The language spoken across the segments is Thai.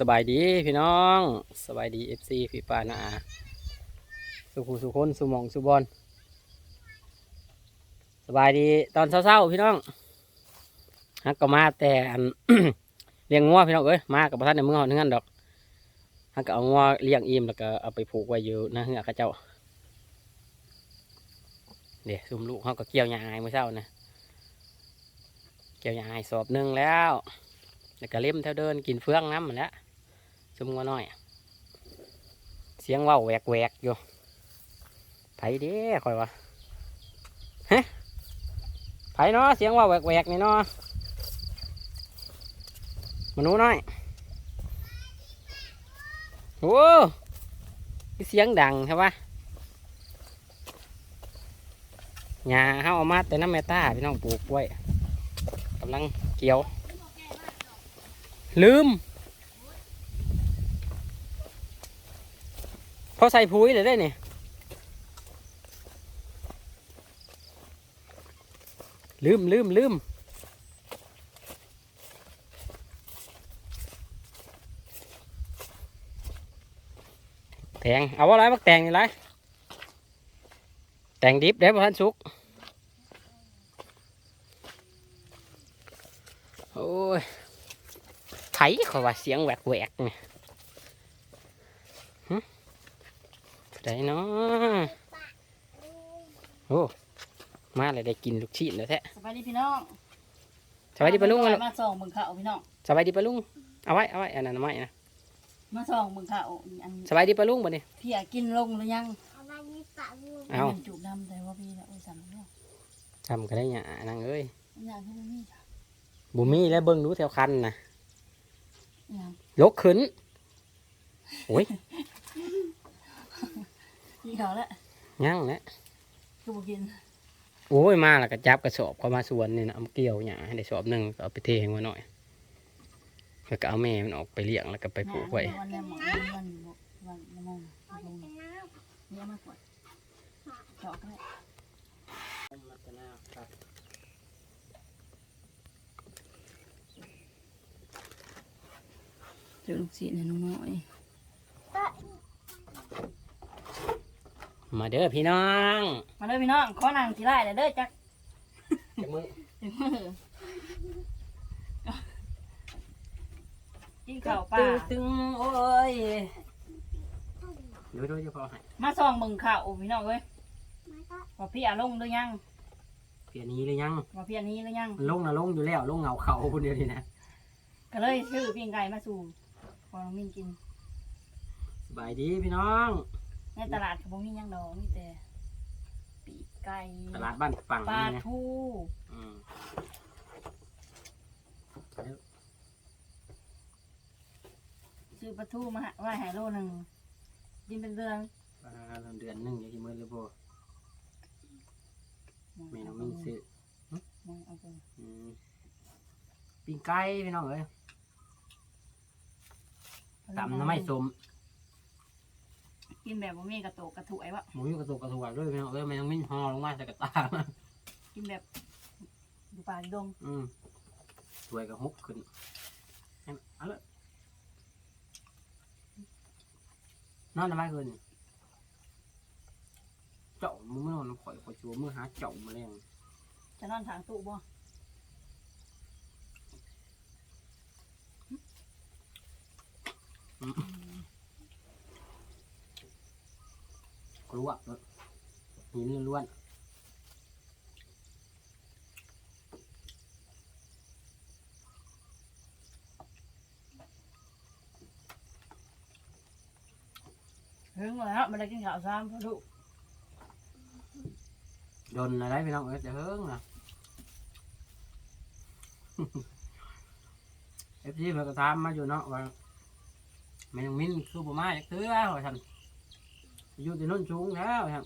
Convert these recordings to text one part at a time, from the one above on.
สบายดีพี่น้องสบายดีเอฟซีพี่ปานาสุขุสุคนสุมองสุบอลสบายดีตอนเช้าๆพี่น้องฮักก็มาแต่อัน เลี้ยงงัวพี่น้องเอ้ยมากับพระท่านในเมืองเขาเนื่อนดอกฮักก็เอางัวเลี้ยงอิ่มแล้วก็เอาไปผูกไว้อยู่นะเหือเข้าเจ้าเดี๋ยวซุมลูกเขาก็เกี่ยวหญ้าให้เมื่อเช้านะเกี่ยวหญ้าให้สอบหนึ่งแล้วแล้วก็เล่มเท่าเดินกินเฟืองน้ำมันแล้ว ซุ่มงัวน้อย เสียงว่าแหวกแหวกอยู่ไผเด้คอยวะฮะไผเนาะเสียงว่าแหวกแหวกนี่เนาะมนุษย์น้อยโอ้เสียงดังใช่ปะหญ้าเฮาเอามาแต่น้ำเมตาพี่น้องปลูกไว้กำลังเกี่ยว ลืม พอใส่ปุ๋ยเลยได้เนี่ยลืมลืมลืมแตงเอาอะไรมักแตงนี่ไรแตงดิบเด้บ่ทันสุก โอ้ยไถเขาว่าเสียงแหวกแหวกนี่หึ ไดเนาะโอ้มาเลยได้กินลูกชิ้นแล้วแท้สบายดีพี่น้องสบายดีปะลุงมาอะมาส่องมึงเขาพี่น้องสบายดีปะลุงเอาไว้เอาไว้อันนั้นเอาไว้นะมาส่องมึงเขาอันสบายดีปะลุงบ่เนี่ยพี่อยากกินลงหรือยังเอามันจุกดำแต่ว่าพี่นะโอ้ยสั่นเนาะจำก็ได้เนี่ยนางเอ้ยอยากให้มันมีจ้ะบุมีแล้วเบิ่งดูแถวคันนะอยากยกขึ้นโอ้ย พี่เขาแล้วยังนะกูบอกกินโอ้ยมาแล้วก็จับกระสอบเข้ามาสวนนี่นะเอามาเกี่ยวเนี่ยให้ได้สอบหนึ่งก็เอาไปเทให้มาหน่อยแล้วก็เอาแม่มันออกไปเลี้ยงแล้วก็ไปผูกไว้ วันนี้หมอวันวันวันมองลงนี่มากกว่าเจาะก็ได้เจอลูกศิษย์ในน้องน้อย มาเด้อพี่น้องมาเด้อพี่น้องขอนั่งทีไรเด้อเด้อจักจะมือถึงมือกินข้าวปลาตึงตึงโอ้ยดูดูจะพอให้มาส่องมึงข้าวพี่น้องเอ้ยว่าพี่อาลงหรือยังเพียนี้หรือยังว่าพี่อันนี้หรือยังมันลงนะลงอยู่แล้วลงเหงาเขาคนเดียวนี่นะก็เลยซื้อปิ้งไก่มาสู่พอน้องมินกินสบายดีพี่น้อง ในตลาดก็บ่มีหยังดอกมีแต่ปีกไก่ตลาดบ้านฝั่งปลานี่นะทูอืมซื้อปลาทูมาให้ไว้ให้โลหนึ่งกินเป็นเดือนปลาเดือนหนึ่งอย่างที่มือเลยบ่แม่น้องมิ้นซื้อยังเอาไปอืมปิ้งไก่พี่น้องเอ้ยตำน้ำไม่สม กินแบบบ่มีกระโตกกระถุยวะหมูอยู่กระตุกกระตุกด้วยพี่น้องเอ้ยแม่น้องมิ้นห่อลงมาใส่กระตากินแบบดูปลาดูดงอืมสวยกับฮุกขึ้นให้มันเอาเลยนอนทำไมคืนนี่เจาะมือไม่นอนข่อยข่อยชัวมือหาเจาะแมาแรงจะนอนทางตู้บ่ก ลัวเนอะหินล้วนถึงแล้วไม่ได้กินข้าวซ้ำเพราะลูกๆโดนอะไรพี่น้องเอ้ยจะเฮิงนะเอฟซีเพิ่นก็ถามมาอยู่เนาะว่าแม่น้องมิ้นคือบ่มาจักเทื่อว่าซั่น อยู่ที่โน้นสูงแล้วครับ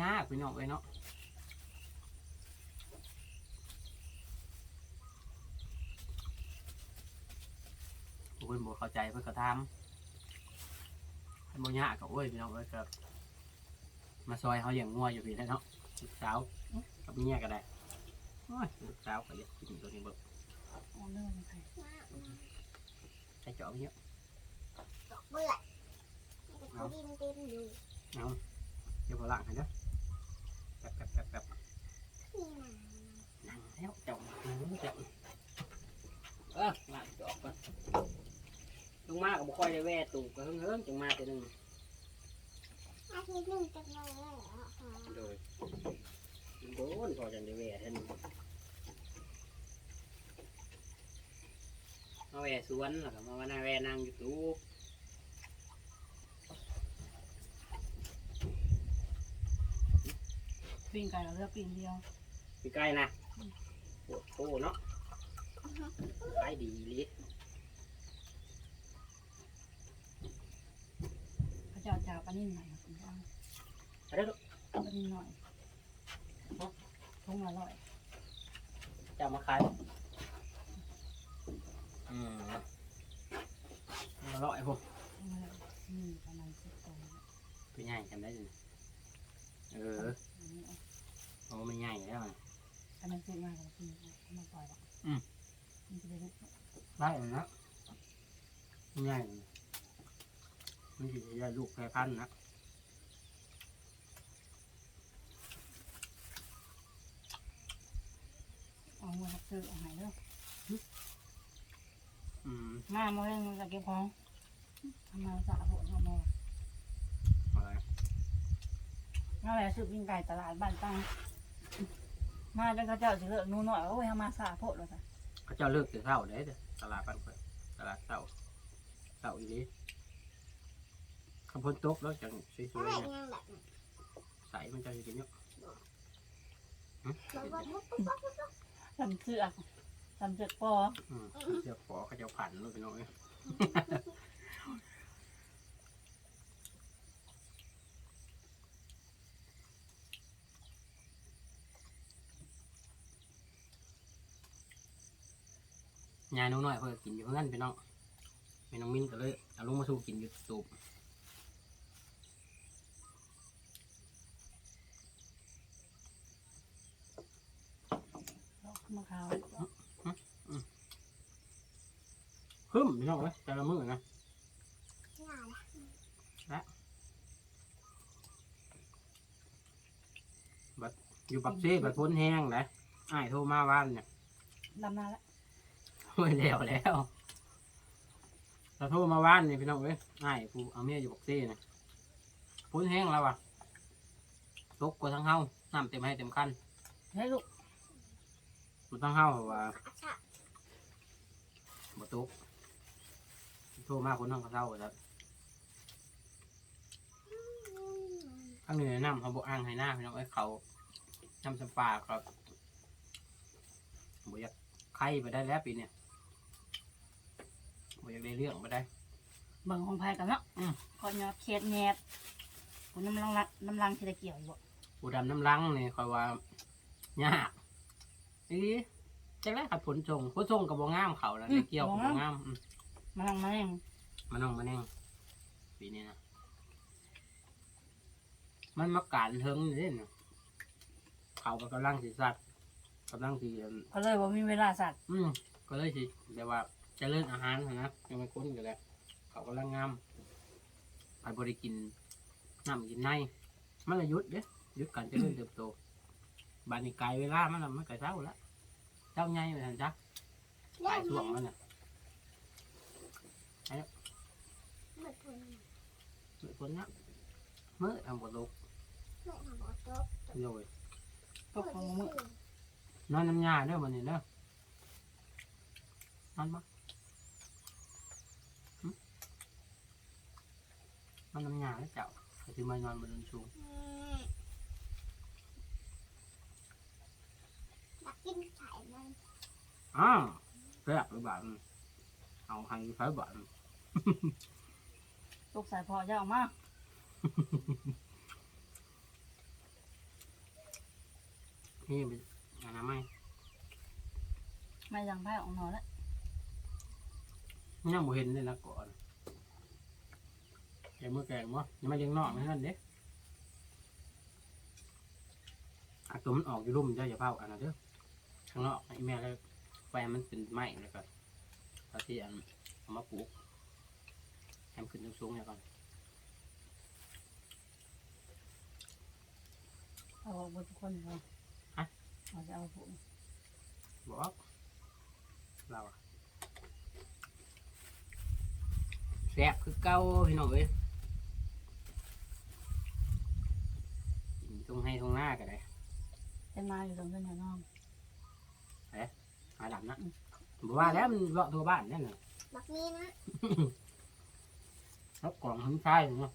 ยากพี่น้องเอ้ยเนาะเพิ่นบ่เข้าใจเพิ่นก็ถามเพิ่นบ่ยากก็โอ้ยพี่น้องเอ้ยครับมาซอยเขาเลี้ยงงัวอยู่พี่แหล้วเนาะลูกสาวกับเมียก็ได้โอ้ยลูกสาวก็อยากกินตัวนี้เบิกเอาเรื่องมันไปใส่จอบเยอะดอกเบื่อแต่ เขาดินเต็มอยู่เอาเดี๋ยวพอล้างให้เด้อแป๊บแป๊บแป๊บแป๊บนี่นะนั่งแล้วเจ้านั่งเจ้าเออล้างจอบก่อนลงมาก็บ่ค่อยได้แว่ตูกก็เฮิงเฮิงจังมาแต่หนึงอาทิตย์หนึ่งจะมาแล้วเหรอคะโดยโดนพอจังได้แว่ท่านมาแว่สวนแล้วก็มาว่าหน้าแว่นั่งอยู่ตู้ ปิ้งไก่เราเลือกปิ้งเดียวพี่ใกล้นะโอ้โหเนาะไปดีลิ พระเจ้าจ่าปลานิ่มหน่อยคุณเจ้าไปเด้อลูก ปลานิ่มหน่อยทุ่งละร้อยจะเอามาขายอืมอร่อยพวกทุ่งละร้อยนี่ประมาณสิบตัวเป็นไงจำได้ยังเอออันนี้เอา โอ้ไม่ง่ายแล้วมันอันนั้นซื้อมาแล้วกินเอามาปล่อยละอืมมันจะได้ลูกได้เลยนะไม่ง่ายเลยไม่ใช่จะได้ลูกแพร่พันธุ์นะเอาหัวซื้อเอาใหายเด้ออืม มาโมเองจะเก็บของทำมาสะโพกเอามา อะไร มาแล้วซื้อปิ้งไก่ตลาดบ้านตั้งมาจนเขาเจ้าสิเลิกหนู่นหน่อยโอ้ยทำมาสะโพกเลยจ้ะเขาเจ้าเลิกแต่เช้าได้เด้อตลาดปันเปิดตลาดเช้าเช้าอีนี้คำพ้นตกแล้วจังสวยอะไรๆเนี่ยยังแบบนั้นใส่มันจะกินเยอะหึบอกว่าปุ๊บปุ๊บปุ๊บปุ๊บทำเสือกทำเสือกปออืมเดี๋ยวขอเขาจะผ่านลูกไปหน่อย ยายน้องน้อยเพื่อกินอยู่เพื่อนพี่น้องแม่น้องมิ้นก็เลยเอาลงมาสู่กินอยู่ตูบมะขาวฮึ่มพี่น้องเอ้ยแต่ละมือนะน่าละอยู่ปักเซ่ปักพ้นแห้งนะอ้ายโทรมาว่านเนี่ยดำนาแล้ว โอ้ยแล้วแล้วเราโทรมาว่านนี่พี่น้องเอ้ยอ้ายผู้เอาเมียอยู่ปักเซ่นะพ้นแห้งแล้วว่ะตกกว่าทั้งเฮาน้ำเต็มให้เต็มคันเฮ้ยลูกมันทั้งเฮาว่าอาชะบ่ตกโทรมาคนน้องเขาเศร้าแล้วอืมข้างเหนือน้ำเขาบอกอ่างให้หน้าพี่น้องเอ้ยเขาน้ำสปาครับบ่อยากไข่ไปได้แล้วปีเนี้ยบ่ อยากได้เรื่องไปได้เบิ่งของไผ่กันเนาะอืมก่อนเนาะเค็ดแงดคนน้ำลังละน้ำลังที่ได้เกี่ยวอยู่บ่ปูดำน้ำลังนี่คอยว่ายากอีจักได้ขัดผลทรงผลทรงกับบ่งามเขาแล้วได้เกี่ยวกับบ่งามอืมมาลังมาเองมาน้องมาแน่งปีนี้นะมันมาการเทิงนี่เด้นะเขาก็กำลังสิสัตว์กำลังสิเอิ่มก็เลยว่ามีเวลาสัตว์อืมก็เลยสิแบบว่าเจะเลิ่นอาหารหั้นนะยังไม่คุ้นกันแล้วเขากำลังงามไปบริกินน้ำกินในมันละหยุดเด้หยุดการเจริญเติบโตบานนี้ไกลเวลามันละมันก็เศร้าแล้วเจ้าใหญ่ไปทันจักเล่ปลายนช่วงมันมันน่ะเหมือนคนมือคนเนี้ยมือทำบทลูกเล่นทำบอลโต๊ะโยยตกของมือนอนน้ำยาเด้อมันนี่เด้อนอนบ่ นอนน้ำยาแล้วเจ้าเขาจะมานอนบนนชูงอืมอยากกินไข่มันอ้าวแซ่บหรือเปล่าอืมเอาให้ไฟบ้านตกสายพอจะออกมานี่เป็นอะไรไหมไม่ยังไพ่ออกนอนแล้วยังบ่เห็นเลยนะก่อน แกงมือแกงวะยังไม่ยังนอกนั่นเด้อาตัวมันออกอยู่รุ่มเจ้าอย่าเผาอันนั้นเด้อข้างนอกไอ้แม่เลยไฟมันเป็นไหม้แล้วก็ตาที่อันอเอามาปลูกให้มันขึ้นสูงๆเนี่ยก่อนเอาบนทุกคนเลยเราจะเอาผมบอกเราอะแซ่บคือเก่าพี่น้องเอ้ยกิน ตรงให้ตรงหน้าก็ได้เป็นมาอยู่ตรงเส้นน้องหาดำนะบอกว่าแล้วมันเลาะตัวบ้านนั่นน่ะบักนี้นะรับกล่องหินทรายเนาะ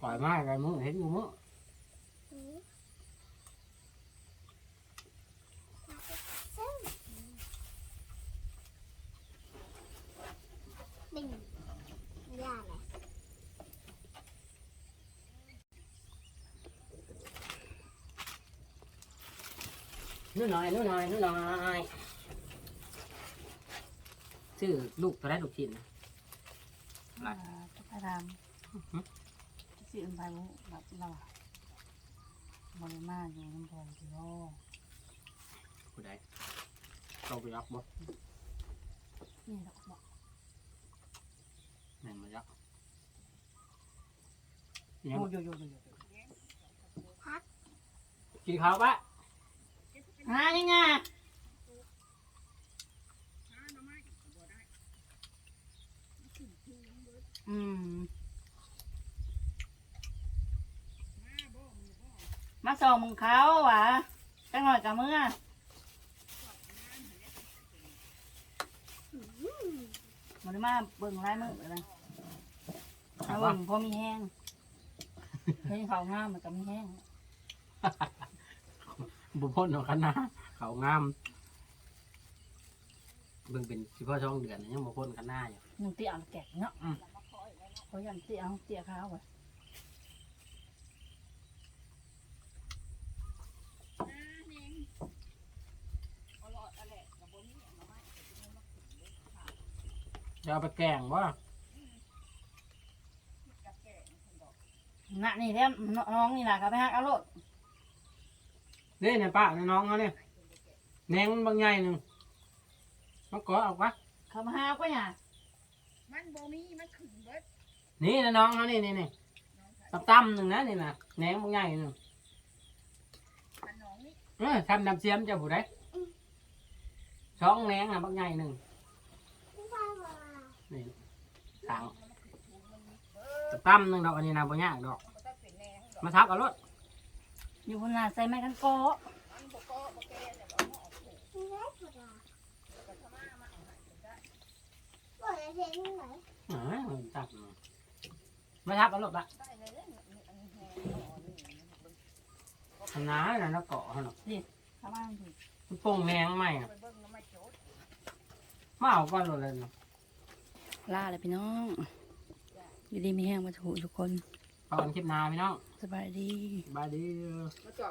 ปล่อยมาอะไรมึงเห็นกูมึงอืมซึ่งดิ่งไม่ได้เลย นู่นหน่อยนู่นหน่อยนู่นหน่อยชื่อลูกตัวแรกลูกชิ้นนะอ่าจะไปทำจะสิอันไปบุแบบเราบริมาอยู่น้ำพองที่โลผู้ใดเราไปยักบ่นี่ดอกบอกแม่นมายักโอ้ยโยโยโยโยกินข้าวปะ หายังไงอืม มาส่งมึงเขาหวะจังหน่อยกับมือมันมาเบิ่งร้ายมือเลยเอาเบิ่งพอมีแห้งเห็นเขาวงามมันก็มีแห้ง บุพ่นของคณะเขางามเบิ่งเป็นสิพ่อช่องเดือนยังบุพ่นคณะอยู่หนึ่งเตี้ยเอาแกะเนาะอืมเขายันเตี้ยเอาเตี้ยขาวไว้จะเอาไปแกงบ่น่ะนี่เด้น้องนี่ล่ะก็ไปหักเอาโลด นี่เนี่ยป้าเนี่ยน้องเขาเนี่ยแหนงมันบางใหญ่หนึ่งมาเกาะเอาปะเขามาหาก็อย่ามันบ่มีมันขึ้นเบิดนี่นะน้องเขานี่นี่นี่ตับตั้มหนึ่งนะนี่นะแหนงบางใหญ่หนึ่งมันหนองนี่เออทำน้ำเสียมเจะผู้ใดช่องแหนงอะบางใหญ่หนึ่งไม่ใช่ว่านี่ทางตับตั้มหนึ่งดอกอันนี้นะบางยากดอก มันก็เป็นแนวดอกมาทับเอารถ อยู่คนน่ะใส่ไม้กันโกะมันบ่ก็บ่แก่แล้วก็เอาออกปลูกไม่ได้ผุดอะก็ทำมามาเอาให้ก็ได้บอกเลยเพียงไหนเออมันทับมาทับเอารถละลยเด้อนี่อันนี้แห้งอ่อนนี่มันเบิ่งขนาดนั้นเกาะเขาเนาะเข้ามาสิมันโป่งแหนงใหม่อะไปเบิ่งแล้วมาเอาก้อนเลยเนาะลาเลยพี่น้อง อยู่ดีมีแห้งมาถูกทุกคน ตอนคลิปหนาพี่น้องสบายดี บายดีมาจอด